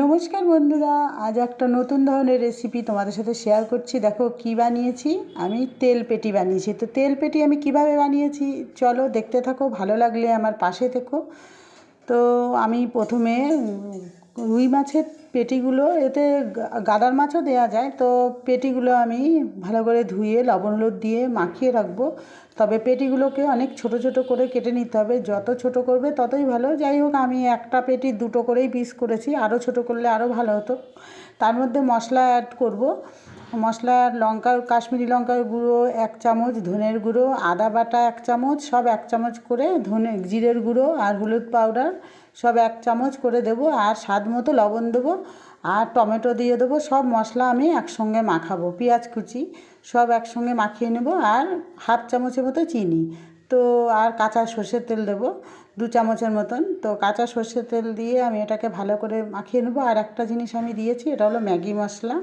নমস্কার বন্ধুরা, আজ একটা নতুন ধরনের রেসিপি তোমাদের সাথে শেয়ার করছি। দেখো কি বানিয়েছি? আমি তেল পেটি বানিয়েছি। তো তেল পেটি আমি কীভাবে বানিয়েছি? চলো দেখতে থাকো, ভালো লাগলে আমার পাশে থেকো। তো আমি প্রথমে রুই মাছের পেটিগুলো, এতে গাদার মাছও দেওয়া যায়। তো পেটিগুলো আমি ভালো করে ধুয়ে, লবণ হলুদ দিয়ে মাখিয়ে রাখব। তবে পেটিগুলোকে অনেক ছোট ছোট করে কেটে নিতে হবে। যত ছোট করবে ততই ভালো। যাই হোক, আমি একটা পেটি দুটো করেই পিস করেছি। আরও ছোট করলে আরও ভালো হতো। তার মধ্যে মশলা অ্যাড করব। মশলা লঙ্কার কাশ্মীরি লঙ্কার গুঁড়ো এক চামচ, ধনের গুঁড়ো, আদা বাটা এক চামচ, সব এক চামচ করে ধনে, জিরের গুঁড়ো আর হলুদ পাউডার সব এক চামচ করে দেবো আর স্বাদ মতো লবণ দেবো আর টমেটো দিয়ে দেবো, সব মশলা আমি একসঙ্গে মাখাবো। পেঁয়াজ কুচি সব একসঙ্গে মাখিয়ে নেব আর হাফ চামচের মতো চিনি। তো আর কাঁচা সর্ষের তেল দেবো দু চামচের মতন। তো কাঁচা সর্ষের তেল দিয়ে আমি এটাকে ভালো করে মাখিয়ে নেব। আর একটা জিনিস আমি দিয়েছি, এটা হলো ম্যাগি মশলা।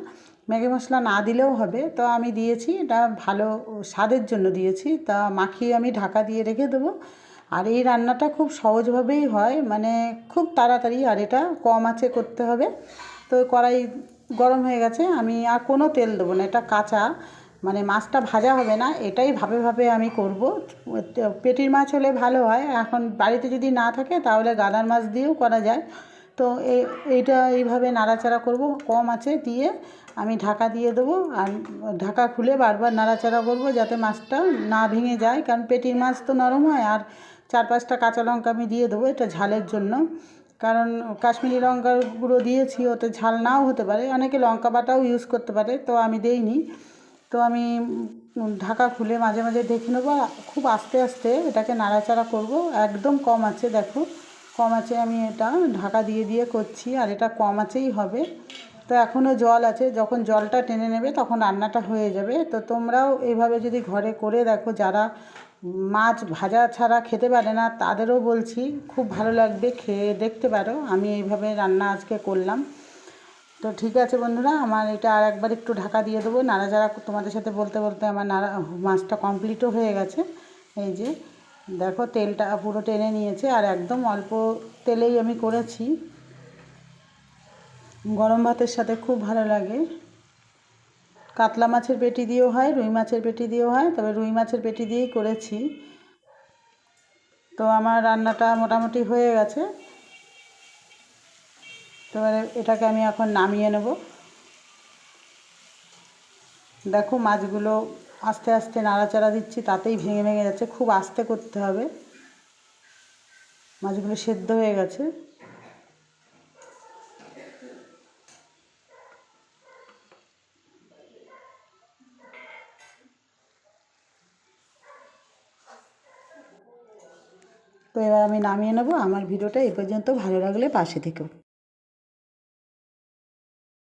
ম্যাগি মশলা না দিলেও হবে। তো আমি দিয়েছি, এটা ভালো স্বাদের জন্য দিয়েছি। তা মাখিয়ে আমি ঢাকা দিয়ে রেখে দেবো। আর এই রান্নাটা খুব সহজভাবেই হয় মানে খুব তাড়াতাড়ি, আর এটা কম আঁচে করতে হবে। তো কড়াই গরম হয়ে গেছে, আমি আর কোনো তেল দেবো না, এটা কাঁচা। মানে মাছটা ভাজা হবে না, এটাই ভাবে ভাবে আমি করব। পেটির মাছ হলে ভালো হয়, এখন বাড়িতে যদি না থাকে তাহলে গাদার মাছ দিয়েও করা যায়। তো এইটা এইভাবে নাড়াচাড়া করব, কম আছে দিয়ে আমি ঢাকা দিয়ে দেবো আর ঢাকা খুলে বারবার নাড়াচাড়া করব যাতে মাছটা না ভেঙে যায়, কারণ পেটির মাছ তো নরম হয় আর চার পাঁচটা কাঁচা লঙ্কা আমি দিয়ে দেবো এটা ঝালের জন্য। কারণ কাশ্মীরি লঙ্কার গুঁড়ো দিয়েছি, ওতে ঝাল নাও হতে পারে, অনেকে লঙ্কা বাটাও ইউজ করতে পারে, তো আমি দেইনি। তো আমি ঢাকা খুলে মাঝে মাঝে দেখে নেব, খুব আস্তে আস্তে এটাকে নাড়াচাড়া করব, একদম কম আছে দেখো। কম আছে, আমি এটা ঢাকা দিয়ে দিয়ে করছি, আর এটা কম আছেই হবে। তো এখনও জল আছে, যখন জলটা টেনে নেবে তখন রান্নাটা হয়ে যাবে। তো তোমরাও এইভাবে যদি ঘরে করে দেখো, যারা মাছ ভাজা ছাড়া খেতে পারে না, তাদেরও বলছি, খুব ভালো লাগবে, খেয়ে দেখতে পারো। আমি এইভাবে রান্না আজকে করলাম। তো ঠিক আছে বন্ধুরা, আমার এটা আর একবার একটু ঢাকা দিয়ে দেবো। নাড়া নাড়াচাড়া তোমাদের সাথে বলতে বলতে আমার নাড়া মাছটা কমপ্লিটও হয়ে গেছে। এই যে দেখো তেলটা পুরো টেনে নিয়েছে আর একদম অল্প তেলেই আমি করেছি। গরম ভাতের সাথে খুব ভালো লাগে। কাতলা মাছের পেটি দিয়েও হয়, রুই মাছের পেটি দিয়েও হয়, তবে রুই মাছের পেটি দিয়েই করেছি। তো আমার রান্নাটা মোটামুটি হয়ে গেছে। তো এটাকে আমি এখন নামিয়ে নেব। দেখো মাছগুলো আস্তে আস্তে নাড়াচাড়া দিচ্ছি, তাতেই ভেঙে ভেঙে যাচ্ছে। খুব আস্তে করতে হবে। মাছগুলো সেদ্ধ হয়ে গেছে। তো এবার আমি নামিয়ে নেব। আমার ভিডিওটা এই পর্যন্ত। ভালো লাগলে পাশে থেকো